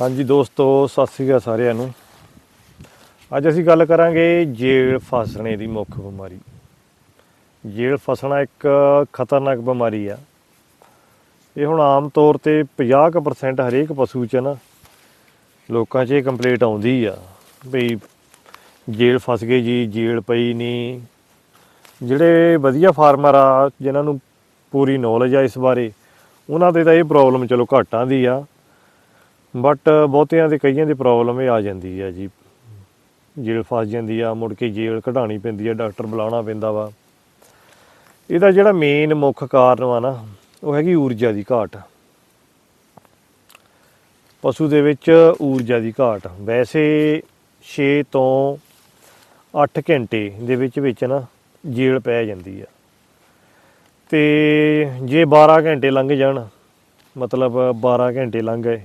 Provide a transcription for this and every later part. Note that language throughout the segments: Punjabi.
ਹਾਂਜੀ ਦੋਸਤੋ, ਸਤਿ ਸ੍ਰੀ ਅਕਾਲ ਸਾਰਿਆਂ ਨੂੰ। ਅੱਜ ਅਸੀਂ ਗੱਲ ਕਰਾਂਗੇ ਜੇਲ ਫਸਣੇ ਦੀ ਮੁੱਖ ਬਿਮਾਰੀ। ਜੇਲ ਫਸਣਾ ਇੱਕ ਖਤਰਨਾਕ ਬਿਮਾਰੀ ਆ। ਇਹ ਹੁਣ ਆਮ ਤੌਰ ਤੇ 50% ਹਰੇਕ ਪਸ਼ੂ ਚ ਨਾ ਲੋਕਾਂ 'ਚ ਇਹ ਕੰਪਲੇਂਟ ਆਉਂਦੀ ਆ ਵੀ ਜੇਲ ਫਸ ਗਏ ਜੀ ਜੇਲ ਪਈ ਨਹੀਂ। ਜਿਹੜੇ ਵਧੀਆ ਫਾਰਮਰ ਆ, ਜਿਨ੍ਹਾਂ ਨੂੰ ਪੂਰੀ ਨੌਲੇਜ ਆ ਇਸ ਬਾਰੇ, ਉਹਨਾਂ ਦੇ ਤਾਂ ਇਹ ਪ੍ਰੋਬਲਮ ਚਲੋ ਘੱਟ ਆਂਦੀ ਆ। ਬਟ ਬਹੁਤਿਆਂ ਦੇ ਕਈਆਂ ਦੀ ਪ੍ਰੋਬਲਮ ਇਹ ਆ ਜਾਂਦੀ ਹੈ ਜੀ। ਜੇਲ੍ਹ ਫਸ ਜਾਂਦੀ ਆ, ਮੁੜ ਕੇ ਜੇਲ੍ਹ ਕਢਾਣੀ ਪੈਂਦੀ ਆ, ਡਾਕਟਰ ਬੁਲਾਉਣਾ ਪੈਂਦਾ ਵਾ। ਇਹਦਾ ਜਿਹੜਾ ਮੇਨ ਮੁੱਖ ਕਾਰਨ ਵਾ ਨਾ, ਉਹ ਹੈਗੀ ਊਰਜਾ ਦੀ ਘਾਟ। ਪਸ਼ੂ ਦੇ ਵਿੱਚ ਊਰਜਾ ਦੀ ਘਾਟ। ਵੈਸੇ 6 ਤੋਂ 8 ਘੰਟੇ ਦੇ ਵਿੱਚ ਵਿੱਚ ਨਾ ਜੇਲ੍ਹ ਪੈ ਜਾਂਦੀ ਆ। ਤੇ ਜੇ 12 ਘੰਟੇ ਲੰਘ ਜਾਣ, ਮਤਲਬ 12 ਘੰਟੇ ਲੰਘ ਗਏ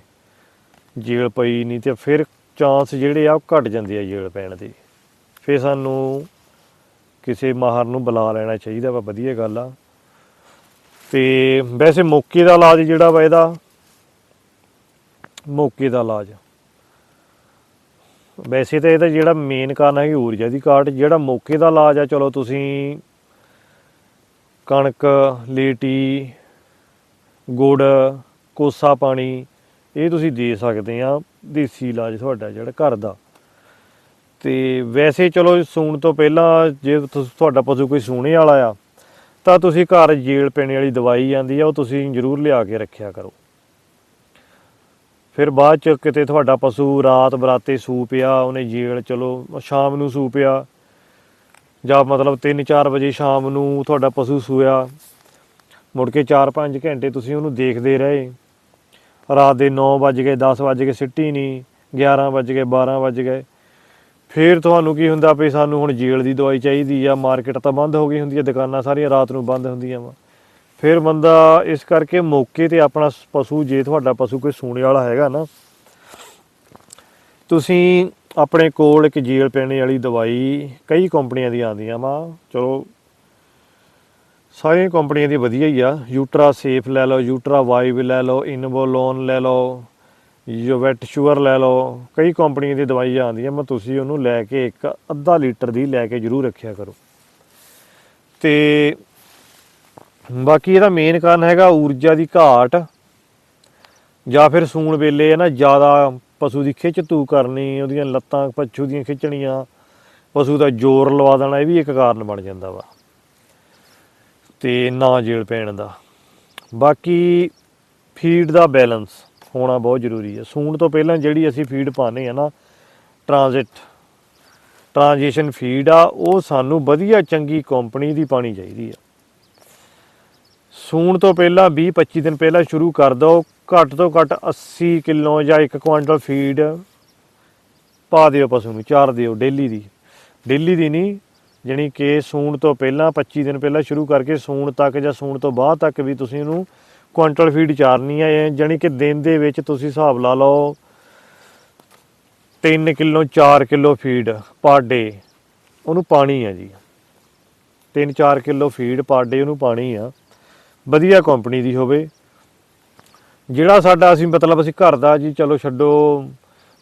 ਜੇਲ੍ਹ ਪਈ ਨਹੀਂ ਤੇ ਫਿਰ ਚਾਂਸ ਜਿਹੜੇ ਆ ਉਹ ਘਟ ਜਾਂਦੇ ਆ ਜੇਲ਼ ਪੈਣ ਦੇ। ਫਿਰ ਸਾਨੂੰ ਕਿਸੇ ਮਾਹਰ ਨੂੰ ਬੁਲਾ ਲੈਣਾ ਚਾਹੀਦਾ ਵਾ, ਵਧੀਆ ਗੱਲ ਆ। ਤੇ ਵੈਸੇ ਮੌਕੇ ਦਾ ਇਲਾਜ ਜਿਹੜਾ ਵਾ ਇਹਦਾ, ਮੌਕੇ ਦਾ ਇਲਾਜ। ਵੈਸੇ ਤਾਂ ਇਹਦਾ ਜਿਹੜਾ ਮੇਨ ਕਾਰਨ ਹੈ ਕਿ ਊਰਜਾ ਦੀ ਘਾਟ, ਜਿਹੜਾ ਮੌਕੇ ਦਾ ਇਲਾਜ ਆ, ਚਲੋ ਤੁਸੀਂ ਕਣਕ, ਲੇਟੀ, ਗੁੜ, ਕੋਸਾ ਪਾਣੀ ਇਹ ਤੁਸੀਂ ਦੇ ਸਕਦੇ ਆ, ਦੇਸੀ ਇਲਾਜ ਤੁਹਾਡਾ ਜਿਹੜਾ ਘਰ ਦਾ। ਤੇ ਵੈਸੇ ਚਲੋ ਸੂਣ ਤੋਂ ਪਹਿਲਾਂ ਜੇ ਤੁਹਾਡਾ ਪਸ਼ੂ ਕੋਈ ਸੂਣੇ ਵਾਲਾ ਆ, ਤਾਂ ਤੁਸੀਂ ਘਰ ਜੇਲ ਪੈਣੇ ਵਾਲੀ ਦਵਾਈ ਆਂਦੀ ਆ, ਉਹ ਤੁਸੀਂ ਜ਼ਰੂਰ ਲਿਆ ਕੇ ਰੱਖਿਆ ਕਰੋ। ਫਿਰ ਬਾਅਦ ਚ ਕਿਤੇ ਤੁਹਾਡਾ ਪਸ਼ੂ ਰਾਤ ਬਰਾਤੇ ਸੂ ਪਿਆ ਉਹਨੇ ਜੇਲ ਚਲੋ, ਸ਼ਾਮ ਨੂੰ ਸੂ ਪਿਆ ਜਾਂ ਮਤਲਬ 3-4 ਵਜੇ ਸ਼ਾਮ ਨੂੰ ਤੁਹਾਡਾ ਪਸ਼ੂ ਸੂਇਆ, ਮੁੜ ਕੇ 4-5 ਘੰਟੇ ਤੁਸੀਂ ਉਹਨੂੰ ਦੇਖਦੇ ਰਹੇ। ਰਾਤ ਦੇ 9 ਵੱਜ ਗਏ 10 ਵੱਜ ਗਏ, ਸਿੱਟੀ ਨਹੀਂ 11 ਵੱਜ ਗਏ 12 ਵੱਜ ਗਏ। ਫਿਰ ਤੁਹਾਨੂੰ ਕੀ ਹੁੰਦਾ ਵੀ ਸਾਨੂੰ ਹੁਣ ਜੇਲ ਦੀ ਦਵਾਈ ਚਾਹੀਦੀ ਆ, ਮਾਰਕੀਟ ਤਾਂ ਬੰਦ ਹੋ ਗਈ ਹੁੰਦੀ ਆ, ਦੁਕਾਨਾਂ ਸਾਰੀਆਂ ਰਾਤ ਨੂੰ ਬੰਦ ਹੁੰਦੀਆਂ ਵਾ। ਫਿਰ ਬੰਦਾ ਇਸ ਕਰਕੇ ਮੌਕੇ ਤੇ ਆਪਣਾ ਪਸ਼ੂ, ਜੇ ਤੁਹਾਡਾ ਪਸ਼ੂ ਕੋਈ ਸੂਣੇ ਵਾਲਾ ਹੈਗਾ ਨਾ, ਤੁਸੀਂ ਆਪਣੇ ਕੋਲ ਇੱਕ ਜੇਲ ਪੈਣੇ ਵਾਲੀ ਦਵਾਈ ਕਈ ਕੰਪਨੀਆਂ ਦੀ ਆਉਂਦੀਆਂ ਵਾ। ਚਲੋ ਸਾਰੀਆਂ ਕੰਪਨੀਆਂ ਦੀ ਵਧੀਆ ਹੀ ਆ। ਯੂਟਰਾ ਸੇਫ ਲੈ ਲਓ ਯੂਟਰਾ ਵਾਈਵ ਲੈ ਲਓ ਇਨਵੋਲੋਨ ਲੈ ਲਓ ਯੋਵੈਟ ਸ਼ੂਅਰ ਲੈ ਲਓ। ਕਈ ਕੰਪਨੀਆਂ ਦੀ ਦਵਾਈ ਆਉਂਦੀਆਂ ਮੈਂ ਤੁਸੀਂ ਉਹਨੂੰ ਲੈ ਕੇ ਇੱਕ ਅੱਧਾ ਲੀਟਰ ਦੀ ਲੈ ਕੇ ਜ਼ਰੂਰ ਰੱਖਿਆ ਕਰੋ। ਤੇ ਬਾਕੀ ਇਹਦਾ ਮੇਨ ਕਾਰਨ ਹੈਗਾ ਊਰਜਾ ਦੀ ਘਾਟ, ਜਾਂ ਫਿਰ ਸੂਣ ਵੇਲੇ ਹੈ ਨਾ ਜ਼ਿਆਦਾ ਪਸ਼ੂ ਦੀ ਖਿੱਚ ਤੂ ਕਰਨੀ, ਉਹਦੀਆਂ ਲੱਤਾਂ ਪਸ਼ੂ ਦੀਆਂ ਖਿੱਚਣੀਆਂ, ਪਸ਼ੂ ਦਾ ਜ਼ੋਰ ਲਵਾ ਦੇਣਾ, ਇਹ ਵੀ ਇੱਕ ਕਾਰਨ ਬਣ ਜਾਂਦਾ ਵਾ। ਤੇ ਨਾ ਜੇਲ ਪੈਣ ਦਾ। ਬਾਕੀ ਫੀਡ ਦਾ ਬੈਲੈਂਸ ਹੋਣਾ ਬਹੁਤ ਜ਼ਰੂਰੀ ਹੈ। ਸੂਣ ਤੋਂ ਪਹਿਲਾਂ ਜਿਹੜੀ ਅਸੀਂ ਫੀਡ ਪਾਉਂਦੇ ਆ ਨਾ ਟ੍ਰਾਂਜ਼ਿਟ ਟ੍ਰਾਂਜੀਸ਼ਨ ਫੀਡ ਆ, ਉਹ ਸਾਨੂੰ ਵਧੀਆ ਚੰਗੀ ਕੰਪਨੀ ਦੀ ਪਾਣੀ ਚਾਹੀਦੀ ਆ ਸੂਣ ਤੋਂ ਪਹਿਲਾਂ 20 25 ਦਿਨ ਪਹਿਲਾਂ ਸ਼ੁਰੂ ਕਰ ਦਿਓ, ਘੱਟ ਤੋਂ ਘੱਟ 80 ਕਿਲੋ ਜਾਂ 1 ਕੁਆਂਟਲ ਫੀਡ ਪਾ ਦਿਓ ਪਸ਼ੂ ਨੂੰ, ਚਾਰ ਦਿਓ, ਡੇਲੀ ਦੀ। ਡੇਲੀ ਦੀ ਨਹੀਂ ਜਾਣੀ ਕਿ ਸੂਣ ਤੋਂ ਪਹਿਲਾਂ 25 ਦਿਨ ਪਹਿਲਾਂ ਸ਼ੁਰੂ ਕਰਕੇ ਸੂਣ ਤੱਕ ਜਾਂ ਸੂਣ ਤੋਂ ਬਾਅਦ ਤੱਕ ਵੀ ਤੁਸੀਂ ਇਹਨੂੰ ਕੁਆਂਟਲ ਫੀਡ ਚਾਰਨੀ ਹੈ ਜਾਣੀ ਕਿ ਦਿਨ ਦੇ ਵਿੱਚ ਤੁਸੀਂ ਹਿਸਾਬ ਲਾ ਲਓ 3 ਕਿਲੋ 4 ਕਿਲੋ ਫੀਡ ਪਰ ਡੇ ਉਹਨੂੰ ਪਾਣੀ ਆ ਜੀ। 3-4 ਕਿਲੋ ਫੀਡ ਪਰ ਡੇ ਉਹਨੂੰ ਪਾਣੀ ਆ। ਵਧੀਆ ਕੰਪਨੀ ਦੀ ਹੋਵੇ। ਜਿਹੜਾ ਸਾਡਾ ਅਸੀਂ ਮਤਲਬ ਅਸੀਂ ਘਰ ਦਾ ਜੀ ਚਲੋ ਛੱਡੋ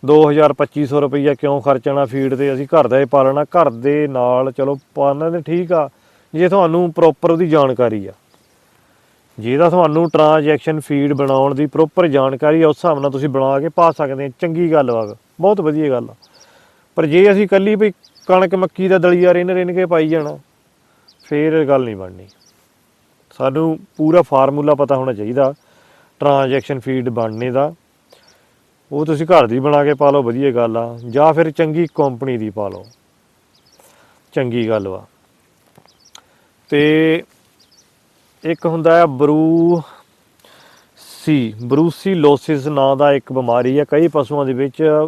2000 2500 ਰੁਪਈਆ ਕਿਉਂ ਖਰਚਣਾ ਫੀਡ ਤੇ ਅਸੀਂ ਘਰ ਦਾ ਹੀ ਪਾਲਣਾ ਘਰ ਦੇ ਨਾਲ, ਚਲੋ ਪਾਲਣਾ ਤੇ ਠੀਕ ਆ। ਜੇ ਤੁਹਾਨੂੰ ਪ੍ਰੋਪਰ ਉਹਦੀ ਜਾਣਕਾਰੀ ਆ। ਜਿਹਦਾ ਤੁਹਾਨੂੰ ਟ੍ਰਾਂਜੈਕਸ਼ਨ ਫੀਡ ਬਣਾਉਣ ਦੀ ਪ੍ਰੋਪਰ ਜਾਣਕਾਰੀ ਆ, ਉਸ ਹਿਸਾਬ ਨਾਲ ਤੁਸੀਂ ਬਣਾ ਕੇ ਪਾ ਸਕਦੇ ਆ। ਚੰਗੀ ਗੱਲ ਵਾ ਬਹੁਤ ਵਧੀਆ ਗੱਲ ਆ। ਪਰ ਜੇ ਅਸੀਂ ਕੱਲੀ ਵੀ ਕਣਕ ਮੱਕੀ ਦਾ ਦਲੀਆ ਰਿੰਨ ਰਿੰਨ ਕੇ ਪਾਈ ਜਾਣਾ, ਫੇਰ ਇਹ ਗੱਲ ਨਹੀਂ ਬਣਨੀ। ਸਾਨੂੰ ਪੂਰਾ ਫਾਰਮੂਲਾ ਪਤਾ ਹੋਣਾ ਚਾਹੀਦਾ ਟ੍ਰਾਂਜੈਕਸ਼ਨ ਫੀਡ ਬਣਨੇ ਦਾ। ਉਹ ਤੁਸੀਂ ਘਰ ਦੀ ਬਣਾ ਕੇ ਪਾ ਲਓ, ਵਧੀਆ ਗੱਲ ਆ। ਜਾਂ ਫਿਰ ਚੰਗੀ ਕੰਪਨੀ ਦੀ ਪਾ ਲਓ। ਚੰਗੀ ਗੱਲ ਵਾ। ਤੇ ਇੱਕ ਹੁੰਦਾ ਹੈ ਬਰੂ ਸੀ ਬਰੂਸੀ। ਲੋਸਿਸ ਨਾਂ ਦਾ ਇੱਕ ਬਿਮਾਰੀ ਹੈ ਕਈ ਪਸ਼ੂਆਂ ਦੇ ਵਿੱਚ,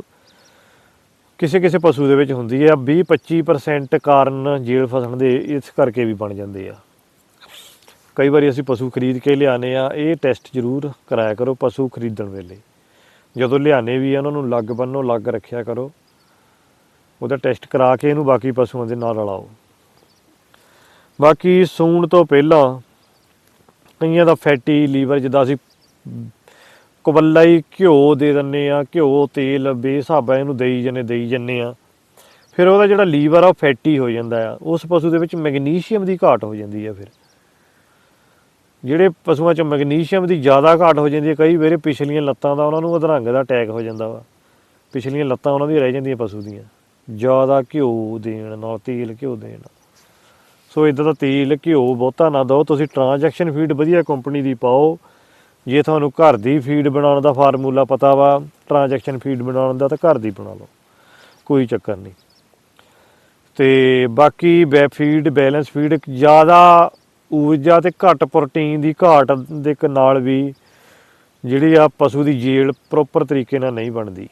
ਕਿਸੇ ਕਿਸੇ ਪਸ਼ੂ ਦੇ ਵਿੱਚ ਹੁੰਦੀ ਹੈ 20-25% ਕਾਰਨ ਜੇਲ ਫਸਣ ਦੇ ਇਸ ਕਰਕੇ ਵੀ ਬਣ ਜਾਂਦੇ ਆ। ਕਈ ਵਾਰੀ ਅਸੀਂ ਪਸ਼ੂ ਖਰੀਦ ਕੇ ਲਿਆਨੇ ਆ। ਇਹ ਟੈਸਟ ਜ਼ਰੂਰ ਕਰਾਇਆ ਕਰੋ ਪਸ਼ੂ ਖਰੀਦਣ ਵੇਲੇ। ਜਦੋਂ ਲਿਆਨੇ ਵੀ ਆ, ਉਹਨਾਂ ਨੂੰ ਲੱਗ ਬੰਨੋ, ਲੱਗ ਰੱਖਿਆ ਕਰੋ। ਉਹਦਾ ਟੈਸਟ ਕਰਾ ਕੇ ਇਹਨੂੰ ਬਾਕੀ ਪਸ਼ੂਆਂ ਦੇ ਨਾਲ ਰਲਾਓ। ਬਾਕੀ ਸੂਣ ਤੋਂ ਪਹਿਲਾਂ ਕਈਆਂ ਦਾ ਫੈਟੀ, ਲੀਵਰ ਜਿੱਦਾਂ ਅਸੀਂ ਕੁਬੱਲਾ ਹੀ ਘਿਓ ਦੇ ਦਿੰਨੇ ਆ, ਘਿਓ, ਤੇਲ ਬੇਸਾਬਾ ਇਹਨੂੰ ਦੇਈ ਜੰਨੇ ਦੇਈ ਜੰਨੇ ਆ। ਫਿਰ ਉਹਦਾ ਜਿਹੜਾ ਲੀਵਰ ਆ, ਉਹ ਫੈਟੀ ਹੋ ਜਾਂਦਾ ਆ। ਉਸ ਪਸ਼ੂ ਦੇ ਵਿੱਚ ਮੈਗਨੀਸ਼ੀਅਮ ਦੀ ਘਾਟ ਹੋ ਜਾਂਦੀ ਆ ਫਿਰ। ਜਿਹੜੇ ਪਸ਼ੂਆਂ 'ਚ ਮੈਗਨੀਸ਼ੀਅਮ ਦੀ ਜ਼ਿਆਦਾ ਘਾਟ ਹੋ ਜਾਂਦੀ ਹੈ, ਕਈ ਵਾਰੀ ਪਿਛਲੀਆਂ ਲੱਤਾਂ ਦਾ ਉਹਨਾਂ ਨੂੰ ਅਧਰੰਗ ਦਾ ਅਟੈਕ ਹੋ ਜਾਂਦਾ ਵਾ। ਪਿਛਲੀਆਂ ਲੱਤਾਂ ਉਹਨਾਂ ਦੀਆਂ ਰਹਿ ਜਾਂਦੀਆਂ ਪਸ਼ੂ ਦੀਆਂ। ਜ਼ਿਆਦਾ ਘਿਓ ਦੇਣ ਨਾਲ, ਤੇਲ ਘਿਓ ਦੇਣ। ਸੋ ਇਦਾਂ ਦਾ ਤੇਲ, ਘਿਓ ਬਹੁਤਾ ਨਾ ਦਿਓ। ਤੁਸੀਂ ਟ੍ਰਾਂਜੈਕਸ਼ਨ ਫੀਡ ਵਧੀਆ ਕੰਪਨੀ ਦੀ ਪਾਓ। ਜੇ ਤੁਹਾਨੂੰ ਘਰ ਦੀ ਫੀਡ ਬਣਾਉਣ ਦਾ ਫਾਰਮੂਲਾ ਪਤਾ ਵਾ ਟ੍ਰਾਂਜੈਕਸ਼ਨ ਫੀਡ ਬਣਾਉਣ ਦਾ, ਤਾਂ ਘਰ ਦੀ ਬਣਾ ਲਓ। ਕੋਈ ਚੱਕਰ ਨਹੀਂ। ਤੇ ਬਾਕੀ ਬੈ ਫੀਡ ਬੈਲੈਂਸ ਫੀਡ ਜ਼ਿਆਦਾ ਊਰਜਾ ਤੇ ਘੱਟ ਪ੍ਰੋਟੀਨ ਦੀ ਘਾਟ ਦੇ ਨਾਲ ਵੀ ਜਿਹੜੀ ਆ ਪਸ਼ੂ ਦੀ ਜੇਲ ਪ੍ਰੋਪਰ ਤਰੀਕੇ ਨਾਲ ਨਹੀਂ ਬਣਦੀ।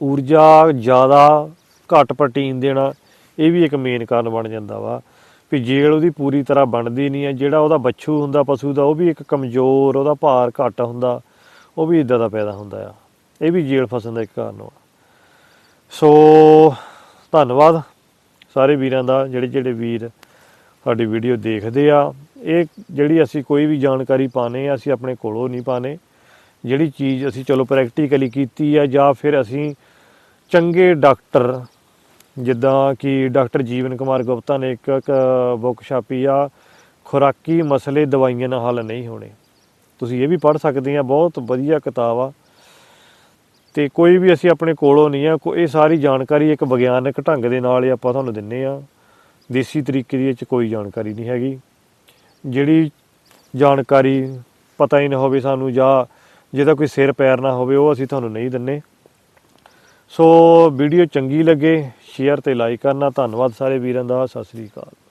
ਊਰਜਾ ਜ਼ਿਆਦਾ ਘੱਟ ਪ੍ਰੋਟੀਨ ਦੇਣਾ ਇਹ ਵੀ ਇੱਕ ਮੇਨ ਕਾਰਨ ਬਣ ਜਾਂਦਾ ਵਾ ਵੀ ਜੇਲ ਉਹਦੀ ਪੂਰੀ ਤਰ੍ਹਾਂ ਬਣਦੀ ਨਹੀਂ ਹੈ, ਜਿਹੜਾ ਉਹਦਾ ਬੱਛੂ ਹੁੰਦਾ ਪਸ਼ੂ ਦਾ ਉਹ ਵੀ ਇੱਕ ਕਮਜ਼ੋਰ, ਉਹਦਾ ਭਾਰ ਘੱਟ ਹੁੰਦਾ, ਉਹ ਵੀ ਇਦਾਂ ਦਾ ਪੈਦਾ ਹੁੰਦਾ ਆ। ਇਹ ਵੀ ਜੇਲ ਫਸਣ ਦਾ ਇੱਕ ਕਾਰਨ ਵਾ। ਸੋ ਧੰਨਵਾਦ ਸਾਰੇ ਵੀਰਾਂ ਦਾ ਜਿਹੜੇ ਜਿਹੜੇ ਵੀਰ ਸਾਡੀ ਵੀਡੀਓ ਦੇਖਦੇ ਆ। ਇਹ ਜਿਹੜੀ ਅਸੀਂ ਕੋਈ ਵੀ ਜਾਣਕਾਰੀ ਪਾਣੇ ਆ, ਅਸੀਂ ਆਪਣੇ ਕੋਲੋਂ ਨਹੀਂ ਪਾਣੇ ਜਿਹੜੀ ਚੀਜ਼ ਅਸੀਂ ਚਲੋ ਪ੍ਰੈਕਟੀਕਲੀ ਕੀਤੀ ਆ ਜਾਂ ਫਿਰ ਅਸੀਂ ਚੰਗੇ ਡਾਕਟਰ, ਜਿੱਦਾਂ ਕਿ ਡਾਕਟਰ ਜੀਵਨ ਕੁਮਾਰ ਗੁਪਤਾ ਨੇ ਇੱਕ ਬੁੱਕ ਛਾਪੀ ਆ, ਖੁਰਾਕੀ ਮਸਲੇ ਦਵਾਈਆਂ ਨਾਲ ਹੱਲ ਨਹੀਂ ਹੋਣੇ। ਤੁਸੀਂ ਇਹ ਵੀ ਪੜ੍ਹ ਸਕਦੇ ਆ, ਬਹੁਤ ਵਧੀਆ ਕਿਤਾਬ ਆ। ਤੇ ਕੋਈ ਵੀ ਅਸੀਂ ਆਪਣੇ ਕੋਲੋਂ ਨਹੀਂ ਆ, ਕੋ, ਇਹ ਸਾਰੀ ਜਾਣਕਾਰੀ ਇੱਕ ਵਿਗਿਆਨਕ ਢੰਗ ਦੇ ਨਾਲ ਹੀ ਆਪਾਂ ਤੁਹਾਨੂੰ ਦਿੰਨੇ ਆ। ਦੇਸੀ ਤਰੀਕੇ ਦੀ ਇਹ ਚ ਕੋਈ ਜਾਣਕਾਰੀ ਨਹੀਂ ਹੈਗੀ। ਜਿਹੜੀ ਜਾਣਕਾਰੀ ਪਤਾ ਹੀ ਨਾ ਹੋਵੇ ਸਾਨੂੰ ਜਾਂ ਜਿਹਦਾ ਕੋਈ ਸਿਰ ਪੈਰ ਨਾ ਹੋਵੇ, ਉਹ ਅਸੀਂ ਤੁਹਾਨੂੰ ਨਹੀਂ ਦਿੰਨੇ। ਸੋ ਵੀਡੀਓ ਚੰਗੀ ਲੱਗੇ, ਸ਼ੇਅਰ ਤੇ ਲਾਈਕ ਕਰਨਾ। ਧੰਨਵਾਦ ਸਾਰੇ ਵੀਰਾਂ ਦਾ। ਸਤਿ ਸ੍ਰੀ ਅਕਾਲ।